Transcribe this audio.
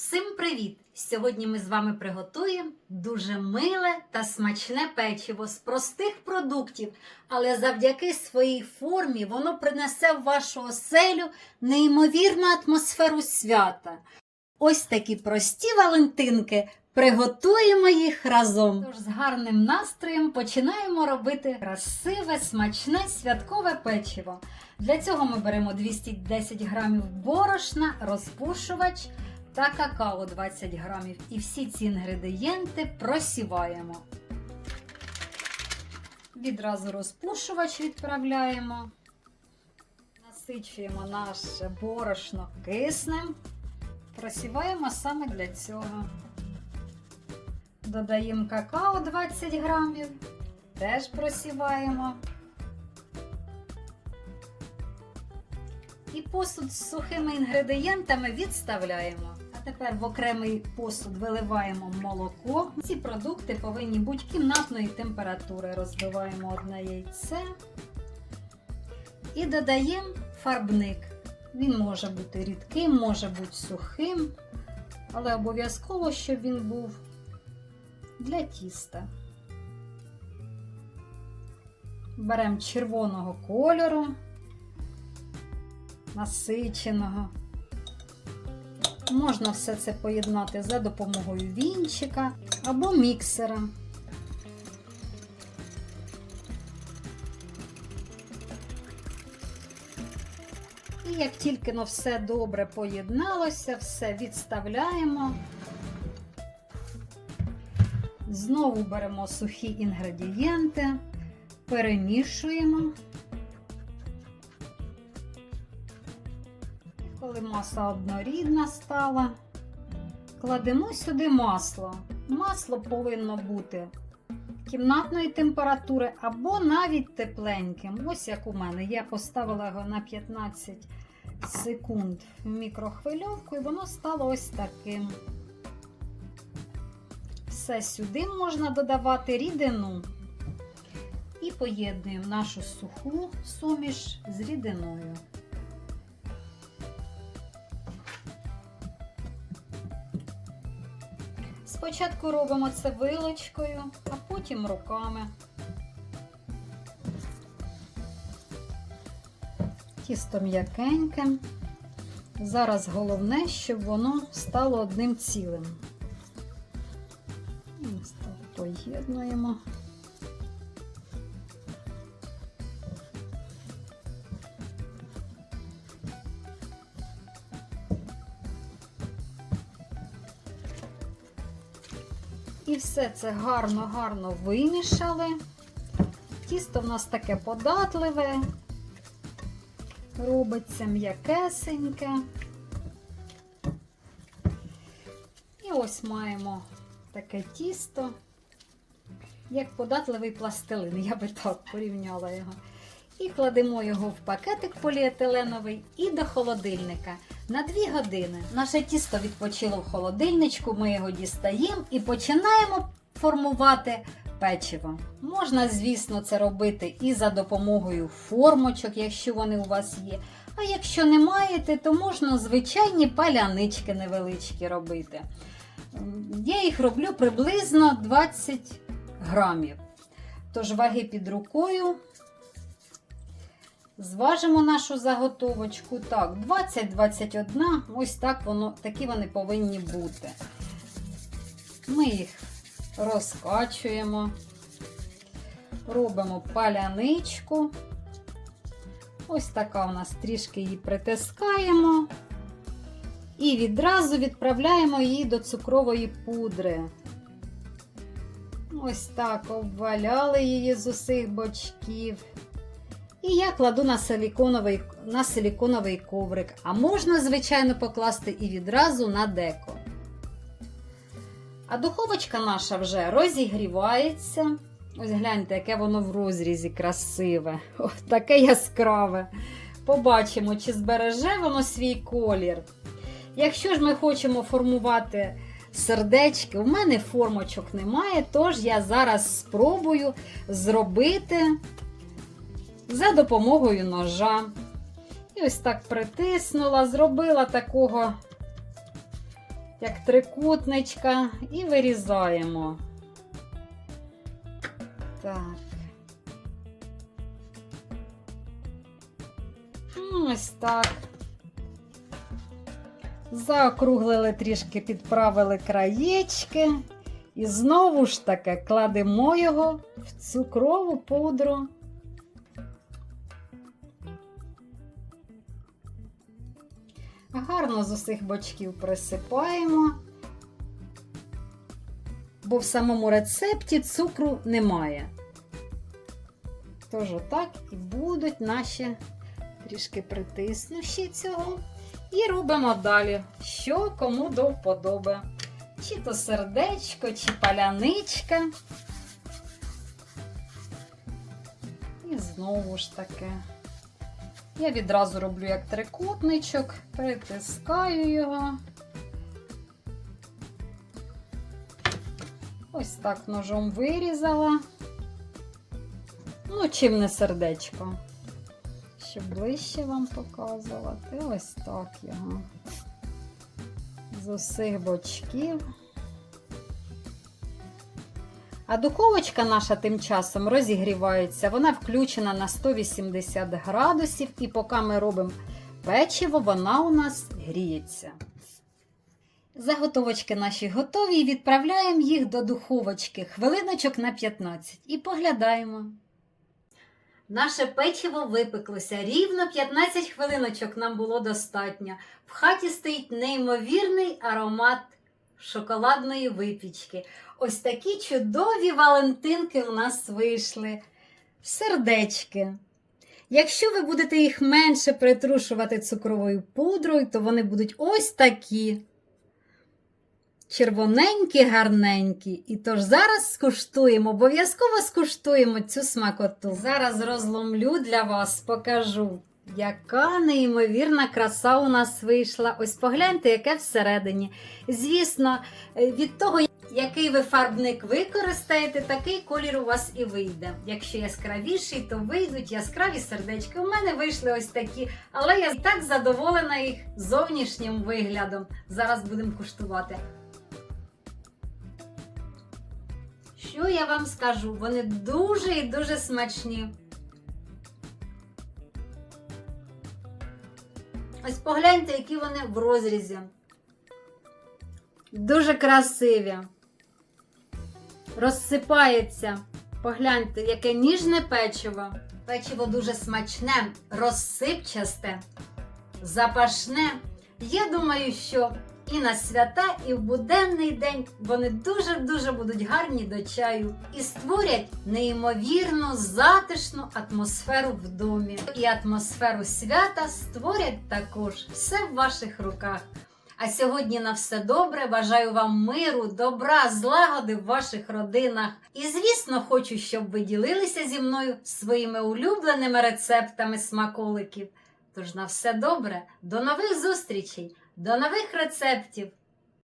Всім привіт! Сьогодні ми з вами приготуємо дуже миле та смачне печиво з простих продуктів, але завдяки своїй формі воно принесе в вашу оселю неймовірну атмосферу свята. Ось такі прості валентинки. Приготуємо їх разом. Тож з гарним настроєм починаємо робити красиве, смачне святкове печиво. Для цього ми беремо 210 грамів борошна, розпушувач та какао 20 грамів. І всі ці інгредієнти просіваємо. Відразу розпушувач відправляємо. Насичуємо наше борошно киснем. Просіваємо саме для цього. Додаємо какао 20 грамів. Теж просіваємо. І посуд з сухими інгредієнтами відставляємо. Тепер в окремий посуд виливаємо молоко. Ці продукти повинні бути кімнатної температури. Розбиваємо одне яйце і додаємо фарбник. Він може бути рідким, може бути сухим, але обов'язково, щоб він був для тіста. Беремо червоного кольору насиченого. Можна все це поєднати за допомогою вінчика або міксера. І як тільки ну, все добре поєдналося, все відставляємо. Знову беремо сухі інгредієнти, перемішуємо. Коли маса однорідна стала, кладемо сюди масло. Масло повинно бути кімнатної температури або навіть тепленьким. Ось як у мене. Я поставила його на 15 секунд в мікрохвильовку, і воно стало ось таким. Все сюди можна додавати рідину і поєднуємо нашу суху суміш з рідиною. Спочатку робимо це вилочкою, а потім руками. Тісто м'якеньке. Зараз головне, щоб воно стало одним цілим. Поєднуємо. І все це гарно-гарно вимішали. Тісто в нас таке податливе, робиться м'якесеньке. І ось маємо таке тісто, як податливий пластилин, я би так порівняла його. І кладемо його в пакетик поліетиленовий і до холодильника на 2 години. Наше тісто відпочило в холодильничку, ми його дістаємо і починаємо формувати печиво. Можна, звісно, це робити і за допомогою формочок, якщо вони у вас є. А якщо не маєте, то можна звичайні палянички невеличкі робити. Я їх роблю приблизно 20 грамів. Тож ваги під рукою. Зважимо нашу заготовочку. Так, 20-21, ось так воно, такі вони повинні бути. Ми їх розкачуємо, робимо паляничку. Ось така у нас трішки її притискаємо. І відразу відправляємо її до цукрової пудри. Ось так обваляли її з усіх бочків. І я кладу на силіконовий, на силіконовий коврик. А можна, звичайно, покласти і відразу на деко. А духовочка наша вже розігрівається. Ось гляньте, яке воно в розрізі красиве. О, таке яскраве. Побачимо, чи збереже воно свій колір. Якщо ж ми хочемо формувати сердечки, у мене формочок немає, тож я зараз спробую зробити за допомогою ножа. І ось так притиснула, зробила такого як трикутничка, і вирізаємо. Так. Ось так. Заокруглили трішки, підправили краєчки. І знову ж таки кладемо його в цукрову пудру. Гарно з усіх бочків присипаємо, бо в самому рецепті цукру немає. Тож отак і будуть наші трішки притиснущі цього. І робимо далі, що кому до вподоби. Чи то сердечко, чи паляничка. І знову ж таки. Я відразу роблю як трикутничок, притискаю його. Ось так ножом вирізала. Ну, чим не сердечко. Щоб ближче вам показувати. Ось так його. З усіх бочків. А духовочка наша тим часом розігрівається. Вона включена на 180 градусів, і поки ми робимо печиво, вона у нас гріється. Заготовочки наші готові і відправляємо їх до духовочки хвилиночок на 15 і поглядаємо. Наше печиво випеклося. Рівно 15 хвилиночок нам було достатньо. В хаті стоїть неймовірний аромат шоколадної випічки. Ось такі чудові валентинки у нас вийшли. Сердечки. Якщо ви будете їх менше притрушувати цукровою пудрою, то вони будуть ось такі. Червоненькі, гарненькі. І тож зараз скуштуємо, обов'язково скуштуємо цю смакоту. Зараз розломлю для вас, покажу, яка неймовірна краса у нас вийшла. Ось погляньте, яке всередині. Звісно, е, від того, який ви фарбник використаєте, такий колір у вас і вийде. Якщо яскравіший, то вийдуть яскраві сердечки. У мене вийшли ось такі, але я так задоволена їх зовнішнім виглядом. Зараз будемо куштувати. Що я вам скажу? Вони дуже і дуже смачні. Ось погляньте, які вони в розрізі. Дуже красиві. Розсипається. Погляньте, яке ніжне печиво. Печиво дуже смачне, розсипчасте, запашне. Я думаю, що і на свята, і в буденний день вони дуже-дуже будуть гарні до чаю і створять неймовірну затишну атмосферу в домі. І атмосферу свята створять також все в ваших руках. А сьогодні на все добре. Бажаю вам миру, добра, злагоди в ваших родинах. І, звісно, хочу, щоб ви ділилися зі мною своїми улюбленими рецептами смаколиків. Тож на все добре, до нових зустрічей, до нових рецептів!